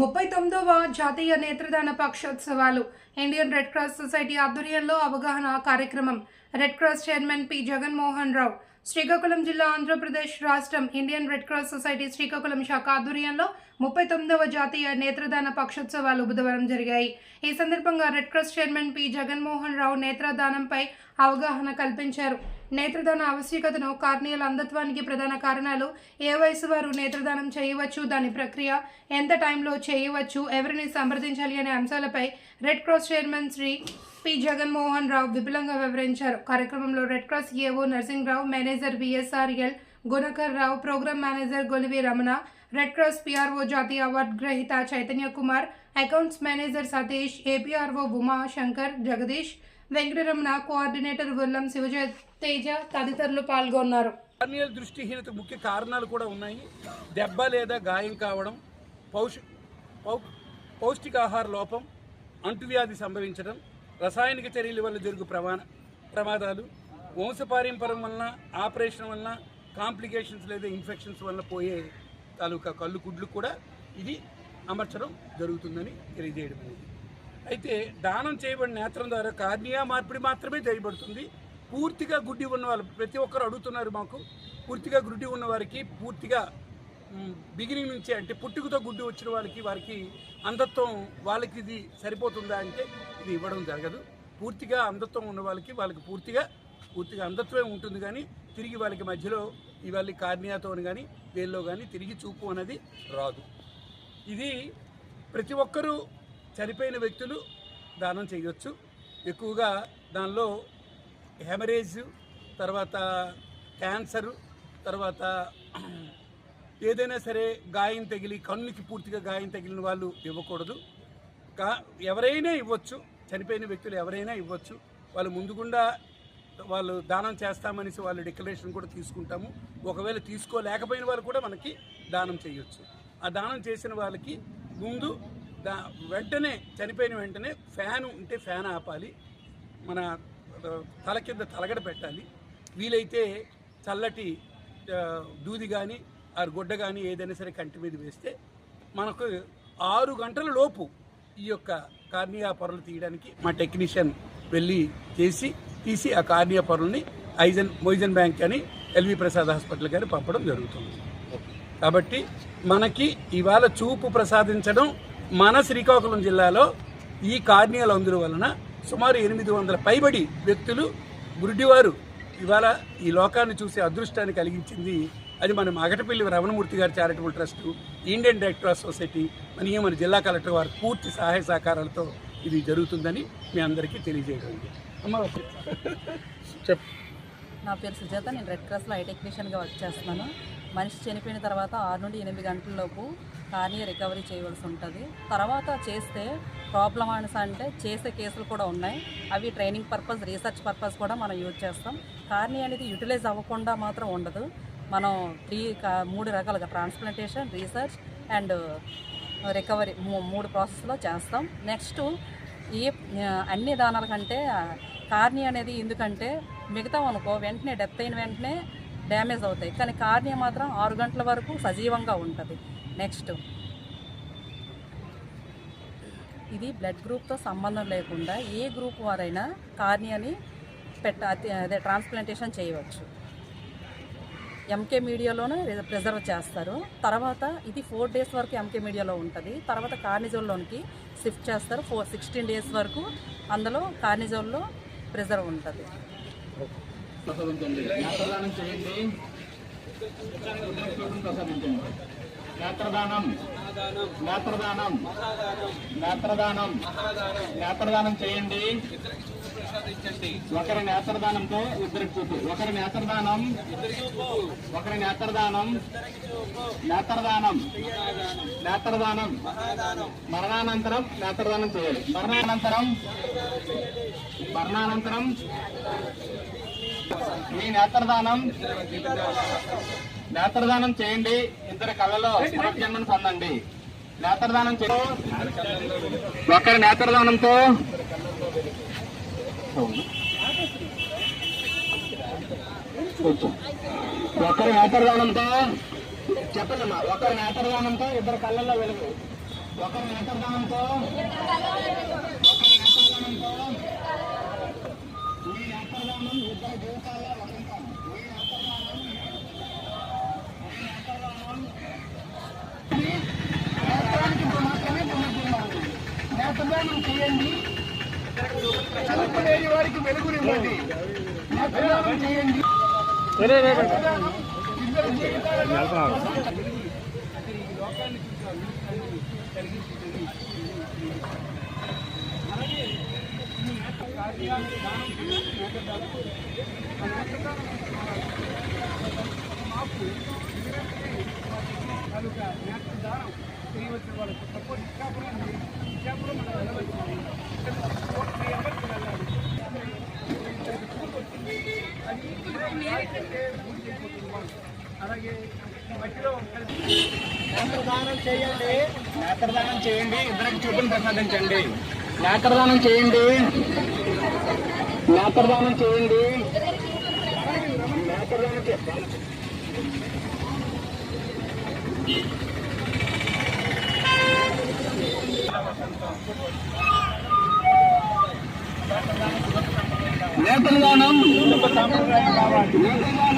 ముప్పై తొమ్మిదవ జాతీయ నేత్రదాన పక్షోత్సవాలు ఇండియన్ రెడ్ క్రాస్ సొసైటీ ఆధ్వర్యంలో అవగాహన కార్యక్రమం. Red Cross chairman P. Jaganmohan Rao Srikakulam జిల్లా ఆంధ్రప్రదేశ్ రాష్ట్రం Indian Red Cross Society Srikakulam శాఖ ఆధ్వర్యంలో ముప్పై తొమ్మిదవ జాతీయ నేత్రదాన పక్షోత్సవాలు బుధవారం జరిగాయి. ఈ సందర్భంగా Red Cross chairman P. Jaganmohan Rao నేత్రదానంపై అవగాహన కల్పించారు. నేత్రదాన ఆవశ్యకతను కార్నియల్ అంధత్వానికి ప్రధాన కారణాలు ఏ వయసు వారు నేత్రదానం చేయవచ్చు దాని ప్రక్రియ ఎంత టైంలో చేయవచ్చు ఎవరిని సంప్రదించాలి అనే అంశాలపై Red Cross chairman Shri P. Jaganmohan Rao విపులంగా వివరించారు. కార్యక్రమంలో Red Cross AO Narsingrao manager VSRL Gunakar Rao program manager Golivi Ramana Red Cross PRO జాతీయ అవార్డు గ్రహీత Chaitanya Kumar accounts manager Satish APRO Uma Shankar Jagadish Venkataramana coordinator Ullam Sivajaya Teja తదితరులు పాల్గొన్నారు. Corneal దృష్టిహీనత ముఖ్య కారణాలు కూడా ఉన్నాయి. దెబ్బ లేదా గాయం కావడం పౌష్ పౌ పౌష్టికాహార లోపం అంటువ్యాధి సంభవించడం రసాయనిక చర్యల వల్ల జరుగు ప్రమాణ ప్రమాదాలు వంశపారంపర్యం వలన ఆపరేషన్ వలన కాంప్లికేషన్స్ లేదా ఇన్ఫెక్షన్స్ వలన పోయే తాలూకా కళ్ళు గుడ్లు కూడా ఇది అమర్చడం జరుగుతుందని తెలియజేయడం అనేది. అయితే దానం చేయబడిన నేత్రం ద్వారా కార్నియా మార్పిడి మాత్రమే చేయబడుతుంది. పూర్తిగా గుడ్డి ఉన్న వాళ్ళు ప్రతి ఒక్కరు అడుగుతున్నారు మాకు పూర్తిగా గుడ్డి ఉన్న వారికి పూర్తిగా బిగినింగ్ నుంచి అంటే పుట్టుకతో గుడ్డి వచ్చిన వాళ్ళకి వారికి అంధత్వం వాళ్ళకి ఇది సరిపోతుందా అంటే ఇది ఇవ్వడం జరగదు. పూర్తిగా అంధత్వం ఉన్న వాళ్ళకి వాళ్ళకి పూర్తిగా పూర్తిగా అంధత్వమే ఉంటుంది కానీ తిరిగి వాళ్ళకి మధ్యలో ఇవాళ కార్నియాతో కానీ వేల్లో కానీ తిరిగి చూపు అనేది రాదు. ఇది ప్రతి ఒక్కరూ చనిపోయిన వ్యక్తులు దానం చేయవచ్చు ఎక్కువగా దానిలో హెమరేజ్ తర్వాత క్యాన్సరు తర్వాత ఏదైనా సరే గాయం తగిలి కన్నుకి పూర్తిగా గాయం తగిలిన వాళ్ళు ఇవ్వకూడదు. కా ఎవరైనా ఇవ్వచ్చు. చనిపోయిన వ్యక్తులు ఎవరైనా ఇవ్వచ్చు. వాళ్ళు ముందుగుండా వాళ్ళు దానం చేస్తామనేసి వాళ్ళు డిక్లరేషన్ కూడా తీసుకుంటాము. ఒకవేళ తీసుకోలేకపోయిన వాళ్ళు కూడా మనకి దానం చేయొచ్చు. ఆ దానం చేసిన వాళ్ళకి ముందు దా వెంటనే చనిపోయిన వెంటనే ఫ్యాన్ ఉంటే ఫ్యాన్ ఆపాలి. మన తల కింద తలగడ పెట్టాలి. వీలైతే చల్లటి దూది కానీ ఆ గుడ్డ కానీ ఏదైనా సరే కంటి మీద వేస్తే మనకు ఆరు గంటల లోపు ఈ యొక్క కార్నియా పొరలు తీయడానికి మా టెక్నీషియన్ వెళ్ళి చేసి తీసి ఆ కార్నియా పొరల్ని ఐజన్ మొయిజన్ బ్యాంక్ అని ఎల్వి ప్రసాద్ హాస్పిటల్ కానీ పంపడం జరుగుతుంది. కాబట్టి మనకి ఇవాళ చూపు ప్రసాదించడం మన శ్రీకాకుళం జిల్లాలో ఈ కార్నియల్ అందుల వలన సుమారు ఎనిమిది వందల పైబడి వ్యక్తులు గురుడివారు ఇవాళ ఈ లోకాన్ని చూసే అదృష్టాన్ని కలిగించింది అది మన Agatapalli Ramanamurthy garu charitable trust Indian Red Cross Society మరియు మన జిల్లా కలెక్టర్ వారి పూర్తి సహాయ సహకారాలతో ఇది జరుగుతుందని మీ అందరికీ తెలియజేయడం అమ్మ చెప్. నా పేరు సుజాత నేను రెడ్ క్రాస్లో ఐ టెక్నీషియన్గా వర్క్ చేస్తున్నాను. మనిషి చనిపోయిన తర్వాత ఆరు నుండి ఎనిమిది గంటలలోపు కార్నియా రికవరీ చేయవలసి ఉంటుంది. తర్వాత చేస్తే ప్రాబ్లం అనేసి అంటే చేసే కేసులు కూడా ఉన్నాయి. అవి ట్రైనింగ్ పర్పస్ రీసెర్చ్ పర్పస్ కూడా మనం యూజ్ చేస్తాం. కార్నియా అనేది యూటిలైజ్ అవ్వకుండా మాత్రం ఉండదు. మనం త్రీ కా- మూడు రకాలుగా ట్రాన్స్ప్లాంటేషన్ రీసెర్చ్ అండ్ రికవరీ మూ- మూడు ప్రాసెస్లో చేస్తాం. నెక్స్ట్ ఈ అన్ని దానాల కంటే కార్నియా అనేది ఎందుకంటే మిగతా అనుకో వెంటనే డెత్ అయిన వెంటనే డ్యామేజ్ అవుతాయి. కానీ కార్నియా మాత్రం ఆరు గంటల వరకు సజీవంగా ఉంటుంది. నెక్స్ట్. ఇది బ్లడ్ గ్రూప్తో సంబంధం లేకుండా ఏ గ్రూప్ వారైనా కార్నియాని పెట్ట అదే ట్రాన్స్ప్లాంటేషన్ చేయవచ్చు. ఎంకే మీడియాలోనే ప్రిజర్వ్ చేస్తారు. తర్వాత ఇది ఫోర్ డేస్ వరకు ఎంకే మీడియాలో ఉంటుంది. తర్వాత కార్నిజోల్లోనికి షిఫ్ట్ చేస్తారు. ఫోర్ సిక్స్టీన్ డేస్ వరకు అందులో కార్నిజోల్లో ప్రిజర్వ్ ఉంటుంది. నేత్రదానం చేయండి. ప్రసాదించండి. నేత్రదానం నేత్రదానం నేత్రదానం నేత్రదానం చేయండి. ఒకరి నేత్రదానంతో ఇద్దరికి చూపు. ఒకరి నేత్రదానం ఒకరి నేత్రదానం నేత్రదానం నేత్రదానం మరణానంతరం నేత్రదానం చేయాలి. మరణానంతరం. మరణానంతరం. ఈ నేత్రదానం. నేత్రదానం చేయండి. ఇద్దరి కళ్ళలో పునర్జన్మను పొందండి. నేత్రదానం చేయండి ఒకరి నేత్రదానంతో ఒకరి నేత్రదానంతో చెప్పండి ఒకరి నేత్రదానంతో ఇద్దరు కళ్ళల్లో వెలుగు. ఒకరి నేత్రదానంతో ఈ నేత్రదానం ఇద్దరు జీవితాల్లో వసంతం ఈ నేత్రదానం ఈ నేత్రదానం నేత్రానికి ఇప్పుడు మాత్రమే పునర్జన్మాలి చేయండి. చదువుకునేది వారికి వెలుగునివ్వండి నేత్రదానం చేయండి. ఇద్దరు అలాగే నేత్రదానం చేయండి. నేత్రదానం చేయండి. ఇద్దరికి చూపును ప్రసాదించండి. నేత్రదానం చేయండి. నేత్రదానం చేయండి. నేత్రదానం చేయండి నేత్రదానం. నేత్రదానం.